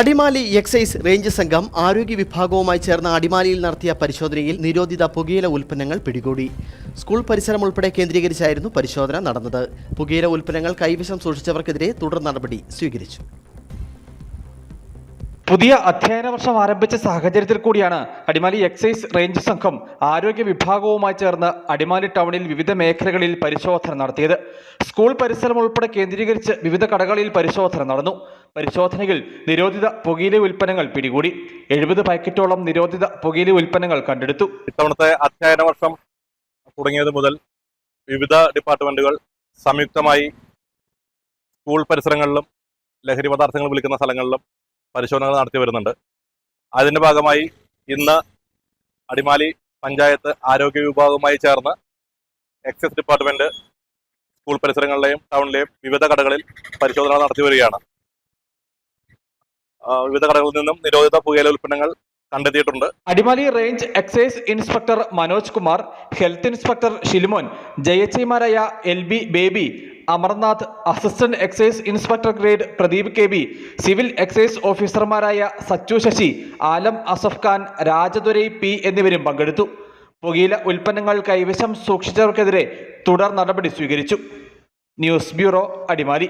Adimali excise range സംഘം ആരോഗ്യ വിഭാഗവുമായി ചേർന്ന അടിമാലിയിൽ നടത്തിയ പരിശോധനയിൽ നിരോധിത പുകയില ഉൽപ്പന്നങ്ങൾ പിടികൂടി. സ്കൂൾ പരിസരം ഉൾപ്പെടെ കേന്ദ്രീകരിച്ചായിരുന്നു പരിശോധന നടന്നത്. പുകയില ഉൽപ്പന്നങ്ങൾ കൈവശം സൂക്ഷിച്ചവർക്കെതിരെ തുടർ നടപടി സ്വീകരിച്ചു. പുതിയ അധ്യയന വർഷം ആരംഭിച്ച സാഹചര്യത്തിൽ കൂടിയാണ് അടിമാലി എക്സൈസ് റേഞ്ച് സംഘം ആരോഗ്യ വിഭാഗവുമായി ചേർന്ന് അടിമാലി ടൗണിൽ വിവിധ മേഖലകളിൽ പരിശോധന നടത്തിയത്. സ്കൂൾ പരിസരം ഉൾപ്പെടെ കേന്ദ്രീകരിച്ച് വിവിധ കടകളിൽ പരിശോധന നടന്നു. പരിശോധനയിൽ നിരോധിത പുകയില ഉൽപ്പന്നങ്ങൾ പിടികൂടി. എഴുപത് പാക്കറ്റോളം നിരോധിത പുകയില ഉൽപ്പന്നങ്ങൾ കണ്ടെടുത്തു. ഇത്തവണത്തെ അധ്യയന വർഷം തുടങ്ങിയത് മുതൽ വിവിധ ഡിപ്പാർട്ട്മെന്റുകൾ സംയുക്തമായി സ്കൂൾ പരിസരങ്ങളിലും ലഹരി പദാർത്ഥങ്ങൾ വിളിക്കുന്ന സ്ഥലങ്ങളിലും പരിശോധനകൾ നടത്തി വരുന്നുണ്ട്. അതിന്റെ ഭാഗമായി ഇന്ന് അടിമാലി പഞ്ചായത്ത് ആരോഗ്യ വിഭാഗവുമായി ചേർന്ന് എക്സൈസ് ഡിപ്പാർട്ട്മെന്റ് സ്കൂൾ പരിസരങ്ങളിലെയും ടൗണിലെയും വിവിധ കടകളിൽ പരിശോധനകൾ നടത്തി വരികയാണ്. വിവിധ കടകളിൽ നിന്നും നിരോധിത പുകയില ഉൽപ്പന്നങ്ങൾ കണ്ടെത്തിയിട്ടുണ്ട്. Adimali range excise inspector Manoj Kumar health inspector Shilimon ജയച്ചിമാരായ L B Baby Amarnath assistant excise inspector grade Pradeep K B civil excise ഓഫീസർമാരായ സച്ചു ശശി ആലം അസഫ് ഖാൻ രാജദുരൈ പി എന്നിവരും പങ്കെടുത്തു. പുകയില ഉൽപ്പന്നങ്ങൾ കൈവശം സൂക്ഷിച്ചവർക്കെതിരെ തുടർ നടപടി സ്വീകരിച്ചു. News bureau Adimali.